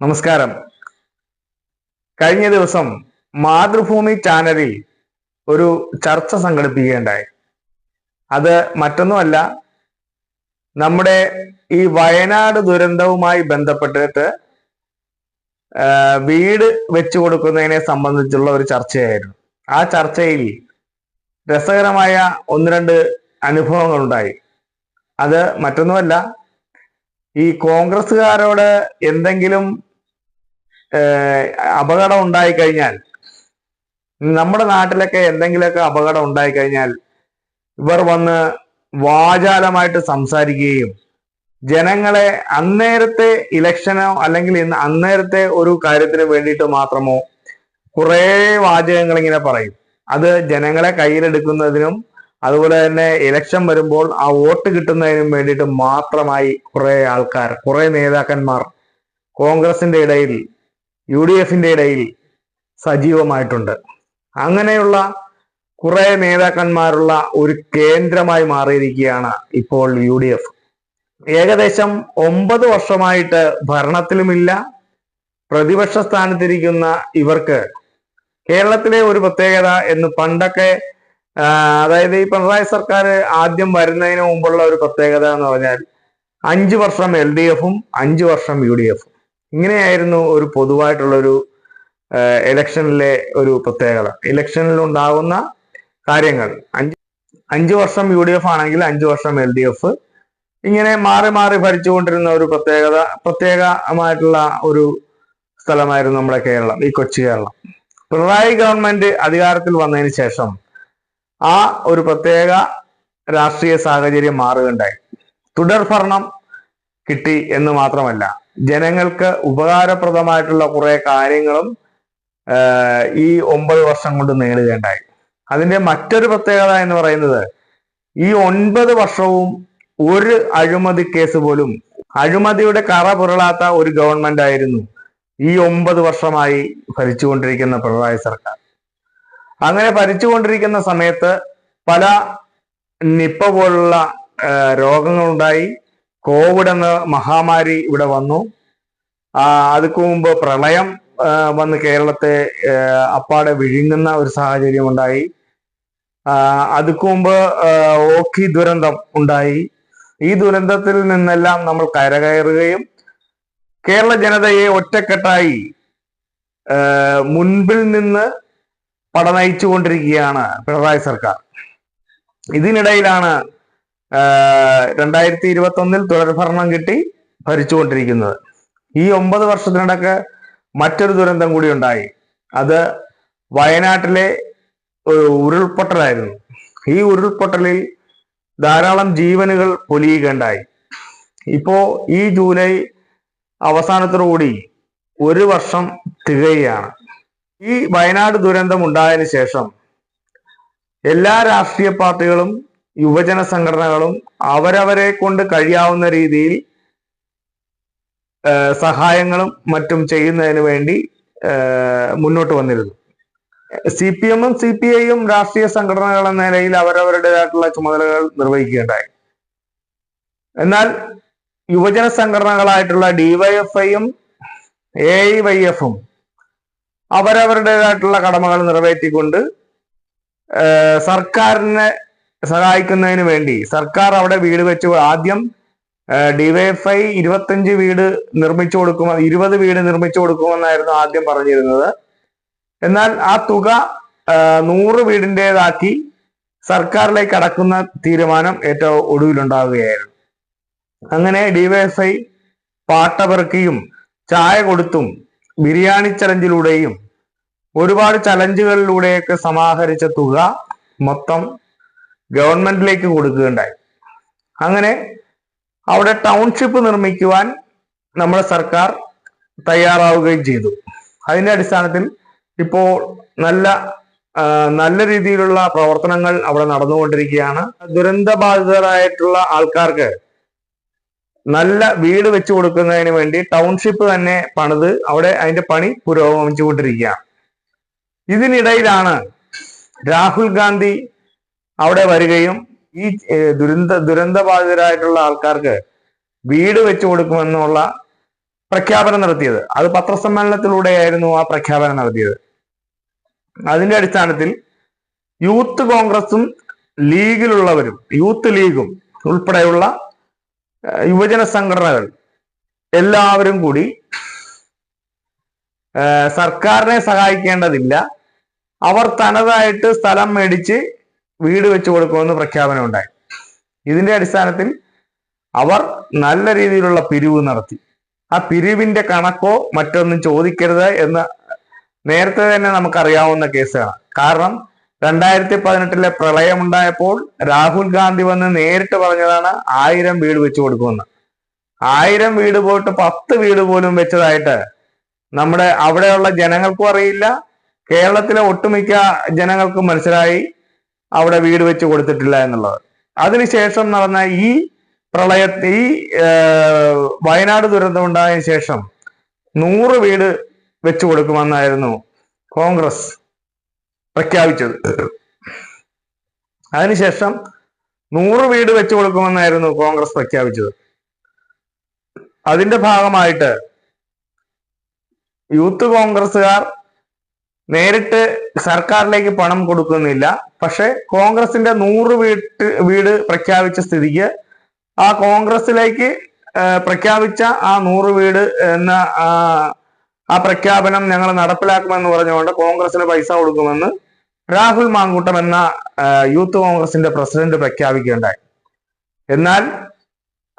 നമസ്കാരം. കഴിഞ്ഞ ദിവസം മാതൃഭൂമി ചാനലിൽ ഒരു ചർച്ച സംഘടിപ്പിക്കുകയുണ്ടായി. അത് മറ്റൊന്നുമല്ല നമ്മുടെ ഈ വയനാട് ദുരന്തവുമായി ബന്ധപ്പെട്ടിട്ട് വീട് വെച്ചു കൊടുക്കുന്നതിനെ സംബന്ധിച്ചുള്ള ഒരു ചർച്ചയായിരുന്നു. ആ ചർച്ചയിൽ രസകരമായ ഒന്ന് രണ്ട് അനുഭവങ്ങൾ ഉണ്ടായി അത് മറ്റൊന്നുമല്ല ഈ കോൺഗ്രസ്സുകാരോട് എന്തെങ്കിലും അപകടം ഉണ്ടായി കഴിഞ്ഞാൽ നമ്മുടെ നാട്ടിലൊക്കെ എന്തെങ്കിലുമൊക്കെ അപകടം ഉണ്ടായി കഴിഞ്ഞാൽ ഇവർ വന്ന് വാചാലമായിട്ട് സംസാരിക്കുകയും ജനങ്ങളെ അന്നേരത്തെ ഇലക്ഷനോ അല്ലെങ്കിൽ ഇന്ന് അന്നേരത്തെ ഒരു കാര്യത്തിന് വേണ്ടിയിട്ട് മാത്രമോ കുറേ വാചകങ്ങൾ ഇങ്ങനെ പറയും. അത് ജനങ്ങളെ കയ്യിലെടുക്കുന്നതിനും അതുപോലെ തന്നെ ഇലക്ഷൻ വരുമ്പോൾ ആ വോട്ട് കിട്ടുന്നതിനും വേണ്ടിയിട്ട് മാത്രമായി കുറെ ആൾക്കാർ കുറെ നേതാക്കന്മാർ കോൺഗ്രസിന്റെ ഇടയിൽ യു ഡി എഫിന്റെ ഇടയിൽ സജീവമായിട്ടുണ്ട്. അങ്ങനെയുള്ള കുറെ നേതാക്കന്മാരുള്ള ഒരു കേന്ദ്രമായി മാറിയിരിക്കുകയാണ് ഇപ്പോൾ യു ഡി എഫ് ഏകദേശം ഒമ്പത് വർഷമായിട്ട് ഭരണത്തിലുമില്ല. പ്രതിപക്ഷ സ്ഥാനത്തിരിക്കുന്ന ഇവർക്ക് കേരളത്തിലെ ഒരു പ്രത്യേകത എന്ന് പണ്ടൊക്കെ അതായത് ഈ പിണറായി സർക്കാർ ആദ്യം വരുന്നതിന് മുമ്പുള്ള ഒരു പ്രത്യേകത എന്ന് പറഞ്ഞാൽ അഞ്ചു വർഷം എൽ ഡി എഫും അഞ്ചു വർഷം യു ഡി എഫും. ഇങ്ങനെയായിരുന്നു ഒരു പൊതുവായിട്ടുള്ള ഒരു ഇലക്ഷനിലെ ഒരു പ്രത്യേകത. ഇലക്ഷനിൽ ഉണ്ടാകുന്ന കാര്യങ്ങൾ. അഞ്ച് അഞ്ചു വർഷം യു ഡി എഫ് ആണെങ്കിൽ അഞ്ചു വർഷം എൽ ഡി എഫ്. ഇങ്ങനെ മാറി മാറി ഭരിച്ചുകൊണ്ടിരുന്ന ഒരു പ്രത്യേകത പ്രത്യേകമായിട്ടുള്ള ഒരു സ്ഥലമായിരുന്നു നമ്മുടെ കേരളം ഈ കൊച്ചു കേരളം. പിണറായി ഗവൺമെന്റ് അധികാരത്തിൽ വന്നതിന് ശേഷം ആ ഒരു പ്രത്യേക രാഷ്ട്രീയ സാഹചര്യം മാറുകയുണ്ടായി. തുടർ ഭരണം കിട്ടി എന്ന് മാത്രമല്ല ജനങ്ങൾക്ക് ഉപകാരപ്രദമായിട്ടുള്ള കുറെ കാര്യങ്ങളും ഈ ഒമ്പത് വർഷം കൊണ്ട് നേടുകയുണ്ടായി. അതിന്റെ മറ്റൊരു പ്രത്യേകത എന്ന് പറയുന്നത് ഈ ഒൻപത് വർഷവും ഒരു അഴിമതി കേസ് പോലും അഴിമതിയുടെ കറ പുരളാത്ത ഒരു ഗവൺമെന്റ് ആയിരുന്നു ഈ ഒമ്പത് വർഷമായി ഭരിച്ചുകൊണ്ടിരിക്കുന്ന പിണറായി സർക്കാർ. അങ്ങനെ ഭരിച്ചുകൊണ്ടിരിക്കുന്ന സമയത്ത് പല നിപ്പ പോലുള്ള രോഗങ്ങളുണ്ടായി. കോവിഡ് എന്ന മഹാമാരി ഇവിടെ വന്നു. അതുക്ക് മുമ്പ് പ്രളയം വന്ന് കേരളത്തെ അപ്പാടെ വിഴുങ്ങുന്ന ഒരു സാഹചര്യം ഉണ്ടായി. അതുക്ക് മുമ്പ് ഓഖി ദുരന്തം ഉണ്ടായി. ഈ ദുരന്തത്തിൽ നിന്നെല്ലാം നമ്മൾ കരകയറുകയും കേരള ജനതയെ ഒറ്റക്കെട്ടായി മുൻപിൽ നിന്ന് പടനയിച്ചുകൊണ്ടിരിക്കുകയാണ് പിണറായി സർക്കാർ. ഇതിനിടയിലാണ് രണ്ടായിരത്തി ഇരുപത്തി ഒന്നിൽ തുടർഭരണം കിട്ടി ഭരിച്ചുകൊണ്ടിരിക്കുന്നത്. ഈ ഒമ്പത് വർഷത്തിനിടക്ക് മറ്റൊരു ദുരന്തം കൂടി ഉണ്ടായി. അത് വയനാട്ടിലെ ഉരുൾപൊട്ടലായിരുന്നു. ഈ ഉരുൾപൊട്ടലിൽ ധാരാളം ജീവനുകൾ പൊലിയുകയുണ്ടായി. ഇപ്പോ ഈ ജൂലൈ അവസാനത്തോടുകൂടി ഒരു വർഷം തികയുകയാണ്. ഈ വയനാട് ദുരന്തം ഉണ്ടായതിനു ശേഷം എല്ലാ രാഷ്ട്രീയ പാർട്ടികളും യുവജന സംഘടനകളും അവരവരെ കൊണ്ട് കഴിയാവുന്ന രീതിയിൽ സഹായങ്ങളും മറ്റും ചെയ്യുന്നതിന് വേണ്ടി മുന്നോട്ട് വന്നിരുന്നു. സി പി എമ്മും സി പി ഐയും രാഷ്ട്രീയ സംഘടനകൾ എന്ന നിലയിൽ അവരവരുടേതായിട്ടുള്ള ചുമതലകൾ നിർവഹിക്കുകയുണ്ടായി. എന്നാൽ യുവജന സംഘടനകളായിട്ടുള്ള ഡിവൈഎഫ്ഐയും എ ഐ വൈ എഫും അവരവരുടേതായിട്ടുള്ള കടമകൾ നിറവേറ്റിക്കൊണ്ട് സർക്കാരിനെ സഹായിക്കുന്നതിന് വേണ്ടി. സർക്കാർ അവിടെ വീട് വെച്ച്. ആദ്യം ഡിവൈഎഫ്ഐ ഇരുപത്തഞ്ച് വീട് നിർമ്മിച്ചു കൊടുക്കുമ ഇരുപത് വീട് നിർമ്മിച്ചു കൊടുക്കുമെന്നായിരുന്നു ആദ്യം പറഞ്ഞിരുന്നത്. എന്നാൽ ആ തുക നൂറ് വീടിന്റെതാക്കി സർക്കാരിലേക്ക് അടക്കുന്ന തീരുമാനം ഏറ്റവും ഒടുവിലുണ്ടാവുകയായിരുന്നു. അങ്ങനെ ഡിവൈഎഫ്ഐ പാട്ടപിറക്കിയും ചായ കൊടുത്തും ബിരിയാണി ചലഞ്ചിലൂടെയും ഒരുപാട് ചലഞ്ചുകളിലൂടെയൊക്കെ സമാഹരിച്ച തുക മൊത്തം ഗവൺമെന്റിലേക്ക് കൊടുക്കുകയുണ്ടായി. അങ്ങനെ അവിടെ ടൗൺഷിപ്പ് നിർമ്മിക്കുവാൻ നമ്മുടെ സർക്കാർ തയ്യാറാവുകയും ചെയ്തു. അതിന്റെ അടിസ്ഥാനത്തിൽ ഇപ്പോൾ നല്ല നല്ല രീതിയിലുള്ള പ്രവർത്തനങ്ങൾ അവിടെ നടന്നുകൊണ്ടിരിക്കുകയാണ്. ദുരന്തബാധിതരായിട്ടുള്ള ആൾക്കാർക്ക് നല്ല വീട് വെച്ചു കൊടുക്കുന്നതിന് വേണ്ടി ടൗൺഷിപ്പ് തന്നെ പണിത് അവിടെ അതിന്റെ പണി പുരോഗമിച്ചുകൊണ്ടിരിക്കുകയാണ്. ഇതിനിടയിലാണ് രാഹുൽ ഗാന്ധി അവിടെ വരികയും ഈ ദുരന്ത ദുരന്തബാധിതരായിട്ടുള്ള ആൾക്കാർക്ക് വീട് വെച്ചു കൊടുക്കുമെന്നുള്ള പ്രഖ്യാപനം നടത്തിയത്. അത് പത്രസമ്മേളനത്തിലൂടെയായിരുന്നു ആ പ്രഖ്യാപനം നടത്തിയത്. അതിന്റെ അടിസ്ഥാനത്തിൽ യൂത്ത് കോൺഗ്രസും ലീഗിലുള്ളവരും യൂത്ത് ലീഗും ഉൾപ്പെടെയുള്ള യുവജന സംഘടനകൾ എല്ലാവരും കൂടി സർക്കാരിനെ സഹായിക്കേണ്ടതില്ല. അവർ തനതായിട്ട് സ്ഥലം മേടിച്ച് വീട് വെച്ചു കൊടുക്കുമെന്ന് പ്രഖ്യാപനം ഉണ്ടായി. ഇതിന്റെ അടിസ്ഥാനത്തിൽ അവർ നല്ല രീതിയിലുള്ള പിരിവ് നടത്തി. ആ പിരിവിന്റെ കണക്കോ മറ്റൊന്നും ചോദിക്കരുത് എന്ന് നേരത്തെ തന്നെ നമുക്കറിയാവുന്ന കേസാണ്. കാരണം രണ്ടായിരത്തി പതിനെട്ടിലെ പ്രളയമുണ്ടായപ്പോൾ രാഹുൽ ഗാന്ധി വന്ന് നേരിട്ട് പറഞ്ഞതാണ് ആയിരം വീട് വെച്ചു കൊടുക്കുമെന്ന്. ആയിരം വീട് പോയിട്ട് പത്ത് വീട് പോലും വെച്ചതായിട്ട് നമ്മുടെ അവിടെയുള്ള ജനങ്ങൾക്കും അറിയില്ല. കേരളത്തിലെ ഒട്ടുമിക്ക ജനങ്ങൾക്കും മനസ്സിലായി. അവിടെ വീട് വെച്ച് കൊടുത്തിട്ടില്ല എന്നുള്ളത്. അതിനുശേഷം നടന്ന ഈ പ്രളയ ഈ വയനാട് ദുരന്തം ഉണ്ടായ ശേഷം നൂറ് വീട് വെച്ചു കൊടുക്കുമെന്നായിരുന്നു കോൺഗ്രസ് പ്രഖ്യാപിച്ചത്. അതിനുശേഷം നൂറ് വീട് വെച്ചു കൊടുക്കുമെന്നായിരുന്നു കോൺഗ്രസ് പ്രഖ്യാപിച്ചത്. അതിന്റെ ഭാഗമായിട്ട് യൂത്ത് കോൺഗ്രസ്സുകാർ നേരിട്ട് സർക്കാരിലേക്ക് പണം കൊടുക്കുന്നില്ല. പക്ഷെ കോൺഗ്രസിന്റെ നൂറ് വീട്ട് വീട് പ്രഖ്യാപിച്ച സ്ഥിതിക്ക് ആ കോൺഗ്രസിലേക്ക് പ്രഖ്യാപിച്ച ആ നൂറ് വീട് എന്ന ആ, പ്രഖ്യാപനം ഞങ്ങൾ നടപ്പിലാക്കുമെന്ന് പറഞ്ഞുകൊണ്ട് കോൺഗ്രസിന് പൈസ കൊടുക്കുമെന്ന് രാഹുൽ മാങ്കൂട്ടം എന്ന യൂത്ത് കോൺഗ്രസിന്റെ പ്രസിഡന്റ് പ്രഖ്യാപിക്കുകയുണ്ടായി. എന്നാൽ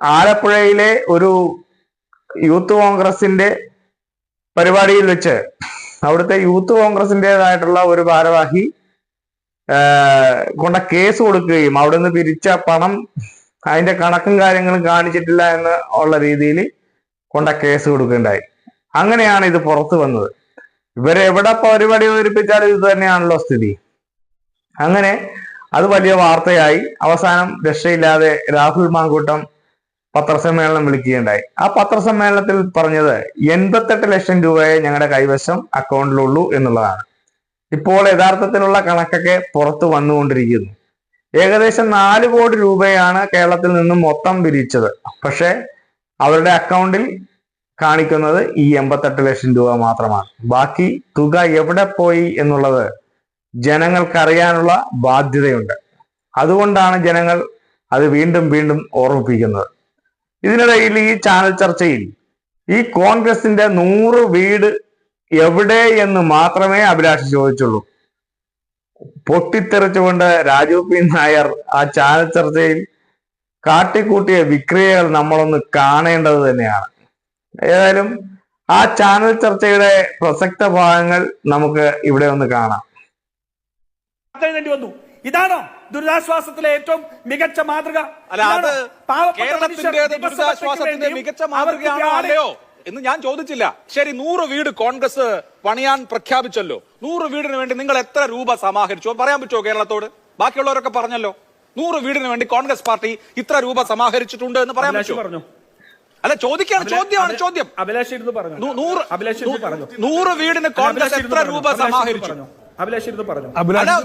ആലപ്പുഴയിലെ ഒരു യൂത്ത് കോൺഗ്രസിന്റെ പരിപാടിയിൽ വെച്ച് അവിടുത്തെ യൂത്ത് കോൺഗ്രസിന്റെതായിട്ടുള്ള ഒരു ഭാരവാഹി കൊണ്ട കേസ് കൊടുക്കുകയും അവിടുന്ന് പിരിച്ച പണം അതിന്റെ കണക്കും കാര്യങ്ങളും കാണിച്ചിട്ടില്ല എന്ന് ഉള്ള രീതിയിൽ കൊണ്ട കേസ് കൊടുക്കുകയുണ്ടായി. അങ്ങനെയാണ് ഇത് പുറത്തു വന്നത്. ഇവരെവിടെ പരിപാടി അവതരിപ്പിച്ചാലും ഇത് തന്നെയാണല്ലോ സ്ഥിതി. അങ്ങനെ അത് വലിയ വാർത്തയായി. അവസാനം രക്ഷയില്ലാതെ രാഹുൽ മാങ്കൂട്ടം പത്രസമ്മേളനം വിളിക്കുകയുണ്ടായി. ആ പത്രസമ്മേളനത്തിൽ പറഞ്ഞത് എൺപത്തെട്ട് ലക്ഷം രൂപയെ ഞങ്ങളുടെ കൈവശം അക്കൗണ്ടിലുള്ളൂ എന്നുള്ളതാണ്. ഇപ്പോൾ യഥാർത്ഥത്തിലുള്ള കണക്കൊക്കെ പുറത്തു വന്നുകൊണ്ടിരിക്കുന്നു. ഏകദേശം നാല് കോടി രൂപയാണ് കേരളത്തിൽ നിന്നും മൊത്തം പിരിച്ചത്. പക്ഷെ അവരുടെ അക്കൗണ്ടിൽ കാണിക്കുന്നത് ഈ എൺപത്തെട്ട് ലക്ഷം രൂപ മാത്രമാണ്. ബാക്കി തുക എവിടെ പോയി എന്നുള്ളത് ജനങ്ങൾക്കറിയാനുള്ള ബാധ്യതയുണ്ട്. അതുകൊണ്ടാണ് ജനങ്ങൾ അത് വീണ്ടും വീണ്ടും ഓർമ്മിപ്പിക്കുന്നത്. ഇതിനിടയിൽ ഈ ചാനൽ ചർച്ചയിൽ ഈ കോൺഗ്രസിന്റെ നൂറ് വീട് എവിടെ എന്ന് മാത്രമേ അഭിലാഷ് ചോദിച്ചുള്ളൂ. പൊട്ടിത്തെറിച്ചുകൊണ്ട് രാജു പി നായർ ആ ചാനൽ ചർച്ചയിൽ കാട്ടിക്കൂട്ടിയ വിക്രിയകൾ നമ്മളൊന്ന് കാണേണ്ടത് തന്നെയാണ്. ഏതായാലും ആ ചാനൽ ചർച്ചയുടെ പ്രസക്ത ഭാഗങ്ങൾ നമുക്ക് ഇവിടെ ഒന്ന് കാണാം. ഇതാണോ? ദുരിതാശ്വാസത്തിലെ ഏറ്റവും മികച്ച മാതൃക. അല്ല അത് കേരളത്തിന്റെ ദുരിതാശ്വാസത്തിന്റെ മികച്ച മാതൃകയാണോ എന്ന് ഞാൻ ചോദിച്ചില്ല. ശരി നൂറ് വീട് കോൺഗ്രസ് പണിയാൻ പ്രഖ്യാപിച്ചല്ലോ. നൂറ് വീടിന് വേണ്ടി നിങ്ങൾ എത്ര രൂപ സമാഹരിച്ചു? പറയാൻ പറ്റുമോ കേരളത്തോട്? ബാക്കിയുള്ളവരൊക്കെ പറഞ്ഞല്ലോ. നൂറ് വീടിന് വേണ്ടി കോൺഗ്രസ് പാർട്ടി ഇത്ര രൂപ സമാഹരിച്ചിട്ടുണ്ട് എന്ന് പറയാൻ പറ്റുമോ? അല്ല ചോദിക്കാണ് ചോദ്യമാണ് ചോദ്യം. നൂറ് അഭിലാഷ് പറഞ്ഞു. നൂറ് വീടിന് കോൺഗ്രസ് എത്ര രൂപ സമാഹരിച്ചു. അഭിലാഷ് ഇരുന്ന് പറഞ്ഞു.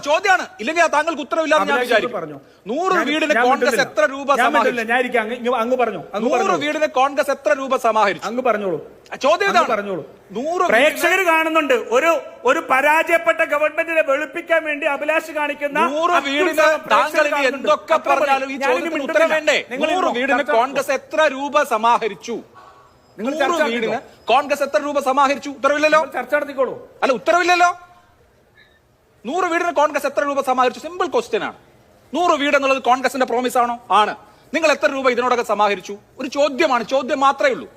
ചോദ്യമാണ്. ഇല്ലെങ്കിൽ താങ്കൾക്ക് അഭിലാഷ് പറഞ്ഞു. നൂറ് വീടിന് കോൺഗ്രസ് എത്ര രൂപ ഞാൻ സമാഹരിച്ചു? ഞാൻ ഇരിക്കാം. അങ്ങ് അങ്ങ് പറഞ്ഞു. നൂറ് വീടിന് കോൺഗ്രസ് എത്ര രൂപ സമാഹരിച്ചു? അങ്ങ് പറഞ്ഞോളൂ. ചോദ്യം പറഞ്ഞോളൂ. നൂറ് പ്രേക്ഷകർ കാണുന്നുണ്ട്. ഒരു ഒരു പരാജയപ്പെട്ട ഗവൺമെന്റിനെ വെളുപ്പിക്കാൻ വേണ്ടി അഭിലാഷ് കാണിക്കുന്ന നൂറ് വീടിന് താങ്കൾ എന്തൊക്കെ പറഞ്ഞാലും ഈ ചോദ്യത്തിന് ഉത്തരം വേണ്ടേ? നൂറ് വീടിന് കോൺഗ്രസ് എത്ര രൂപ സമാഹരിച്ചു? നിങ്ങൾ നൂറ് വീടിന്. കോൺഗ്രസ് എത്ര രൂപ സമാഹരിച്ചു? ഉത്തരവില്ലല്ലോ? നിങ്ങൾ ചർച്ച നടത്തിക്കോളൂ. അല്ല ഉത്തരവില്ലല്ലോ? നൂറ് വീടിന് കോൺഗ്രസ് എത്ര രൂപ സമാഹരിച്ചു? സിമ്പിൾ ക്വസ്റ്റ്യൻ ആണ്. നൂറ് വീട് എന്നുള്ളത് കോൺഗ്രസിന്റെ പ്രോമിസ് ആണോ? ആണ്. നിങ്ങൾ എത്ര രൂപ ഇതിനോടൊക്കെ സമാഹരിച്ചു? ഒരു ചോദ്യമാണ്. ചോദ്യം മാത്രമേ ഉള്ളൂ.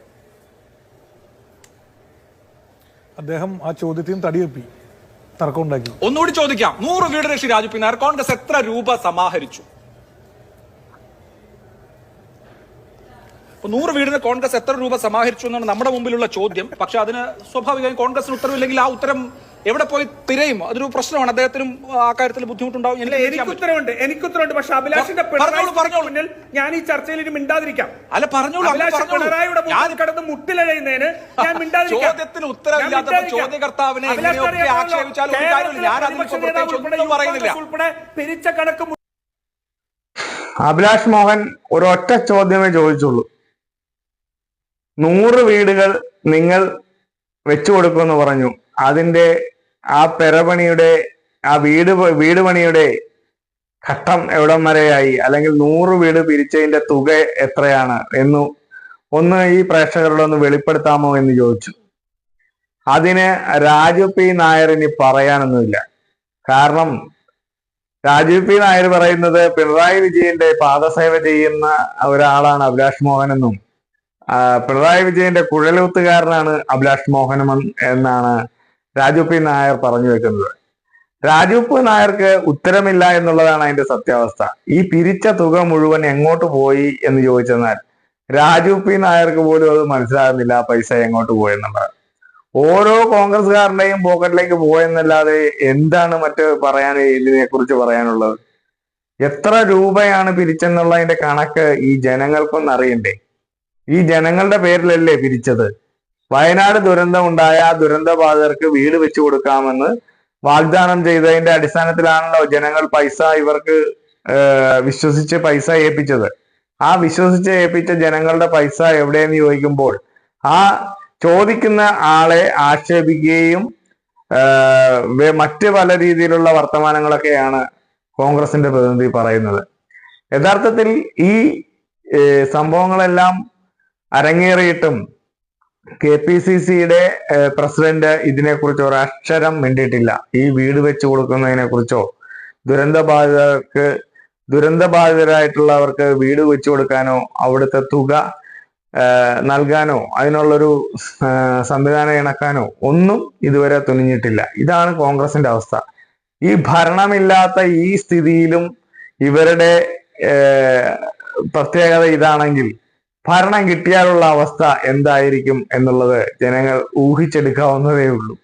അദ്ദേഹം ആ ചോദ്യത്തിന് തടിയൊപ്പി. തർക്കമുണ്ടാക്കി. ഒന്നുകൂടി ചോദിക്കാം. നൂറ് വീടിന് ശ്രീ രാജു പിന്നാർ കോൺഗ്രസ് എത്ര രൂപ സമാഹരിച്ചു? അപ്പൊ നൂറ് വീടിന് കോൺഗ്രസ് എത്ര രൂപ സമാഹരിച്ചു എന്നാണ് നമ്മുടെ മുമ്പിലുള്ള ചോദ്യം. പക്ഷെ അതിന് സ്വാഭാവികമായും കോൺഗ്രസിന് ഉത്തരവില്ലെങ്കിൽ ആ ഉത്തരം എവിടെ പോയി തിരയും അതൊരു പ്രശ്നമാണ്. അദ്ദേഹത്തിനും ആ കാര്യത്തിൽ ബുദ്ധിമുട്ടുണ്ടാവും. എനിക്ക് എനിക്ക് ഉത്തരവുണ്ട്. എനിക്ക് ഉത്തരവുണ്ട്. പക്ഷെ അഭിലാഷിന്റെ പിണറായി പറഞ്ഞോളൂ. ഞാൻ ഈ ചർച്ചയിൽ ഇനി മിണ്ടാതിരിക്കാം. അല്ല പറഞ്ഞോളൂ അഭിലാഷ് പിണറായിയുടെ ഞാൻ കടന്ന് മുട്ടിലഴയുന്നതിന് ഞാൻ മിണ്ടാതിരിക്കാം. ചോദ്യത്തിന് ഉത്തരവില്ലാത്ത ഞാൻ. ചോദ്യകർത്താവിനെ അതിനെ പറയുന്നില്ല. ഉൾപ്പെടെ പിരിച്ച കണക്ക് അഭിലാഷ് മോഹൻ ഒരൊറ്റ ചോദ്യമേ ചോദിച്ചുള്ളൂ. നൂറ് വീടുകൾ നിങ്ങൾ വെച്ചു കൊടുക്കുമെന്ന് പറഞ്ഞു. അതിന്റെ ആ പെരപണിയുടെ ആ വീട് വീട് പണിയുടെ ഘട്ടം എവിടം വരെയായി? അല്ലെങ്കിൽ നൂറ് വീട് പിരിച്ചതിന്റെ തുക എത്രയാണ് എന്നു ഒന്ന് ഈ പ്രേക്ഷകരോട് ഒന്ന് വെളിപ്പെടുത്താമോ എന്ന് ചോദിച്ചു. അതിന് രാജു പി നായർ ഇനി പറയാനൊന്നുമില്ല. കാരണം രാജു പി നായർ പറയുന്നത് പിണറായി വിജയന്റെ പാദസേവ ചെയ്യുന്ന ഒരാളാണ് അഭിലാഷ് മോഹൻ എന്നും പിണറായി വിജയന്റെ കുഴലൂത്തുകാരനാണ് അഭിലാഷ് മോഹനമൻ എന്നാണ് രാജു പി നായർ പറഞ്ഞു വെക്കുന്നത്. രാജു പി നായർക്ക് ഉത്തരമില്ല എന്നുള്ളതാണ് അതിന്റെ സത്യാവസ്ഥ. ഈ പിരിച്ച തുക മുഴുവൻ എങ്ങോട്ട് പോയി എന്ന് ചോദിച്ചെന്നാൽ രാജു പി നായർക്ക് പോലും അത് മനസ്സിലാകുന്നില്ല പൈസ എങ്ങോട്ട് പോയെന്നുള്ളത്. ഓരോ കോൺഗ്രസ്സുകാരന്റെയും പോക്കറ്റിലേക്ക് പോയെന്നല്ലാതെ എന്താണ് മറ്റ് പറയാൻ ഇതിനെ കുറിച്ച് പറയാനുള്ളത്? എത്ര രൂപയാണ് പിരിച്ചെന്നുള്ളതിന്റെ കണക്ക് ഈ ജനങ്ങൾക്കൊന്നും അറിയണ്ടേ ഈ ജനങ്ങളുടെ പേരിലല്ലേ പിരിച്ചത്? വയനാട് ദുരന്തം ഉണ്ടായ ആ ദുരന്തബാധിതർക്ക് വീട് വെച്ചു കൊടുക്കാമെന്ന് വാഗ്ദാനം ചെയ്തതിന്റെ അടിസ്ഥാനത്തിലാണല്ലോ ജനങ്ങൾ പൈസ ഇവർക്ക് വിശ്വസിച്ച് പൈസ ഏൽപ്പിച്ചത്. ആ വിശ്വസിച്ച് ഏൽപ്പിച്ച ജനങ്ങളുടെ പൈസ എവിടെയെന്ന് ചോദിക്കുമ്പോൾ ആ ചോദിക്കുന്ന ആളെ ആക്ഷേപിക്കുകയും മറ്റ് പല രീതിയിലുള്ള വർത്തമാനങ്ങളൊക്കെയാണ് കോൺഗ്രസിന്റെ പ്രതിനിധി പറയുന്നത്. യഥാർത്ഥത്തിൽ ഈ സംഭവങ്ങളെല്ലാം അരങ്ങേറിയിട്ടും കെ പി സി സിയുടെ പ്രസിഡന്റ് ഇതിനെക്കുറിച്ച് ഒരു അക്ഷരം മിണ്ടിയിട്ടില്ല. ഈ വീട് വെച്ചു കൊടുക്കുന്നതിനെ കുറിച്ചോ ദുരന്തബാധിതർക്ക് ദുരന്തബാധിതരായിട്ടുള്ളവർക്ക് വീട് വെച്ചു കൊടുക്കാനോ അവിടുത്തെ തുക നൽകാനോ അതിനുള്ളൊരു സംവിധാനം ഇണക്കാനോ ഒന്നും ഇതുവരെ തുനിഞ്ഞിട്ടില്ല. ഇതാണ് കോൺഗ്രസിന്റെ അവസ്ഥ. ഈ ഭരണമില്ലാത്ത ഈ സ്ഥിതിയിലും ഇവരുടെ പ്രത്യേകത ഇതാണെങ്കിൽ ഭരണം കിട്ടിയാലുള്ള അവസ്ഥ എന്തായിരിക്കും എന്നുള്ളത് ജനങ്ങൾ ഊഹിച്ചെടുക്കാവുന്നതേ ഉള്ളൂ.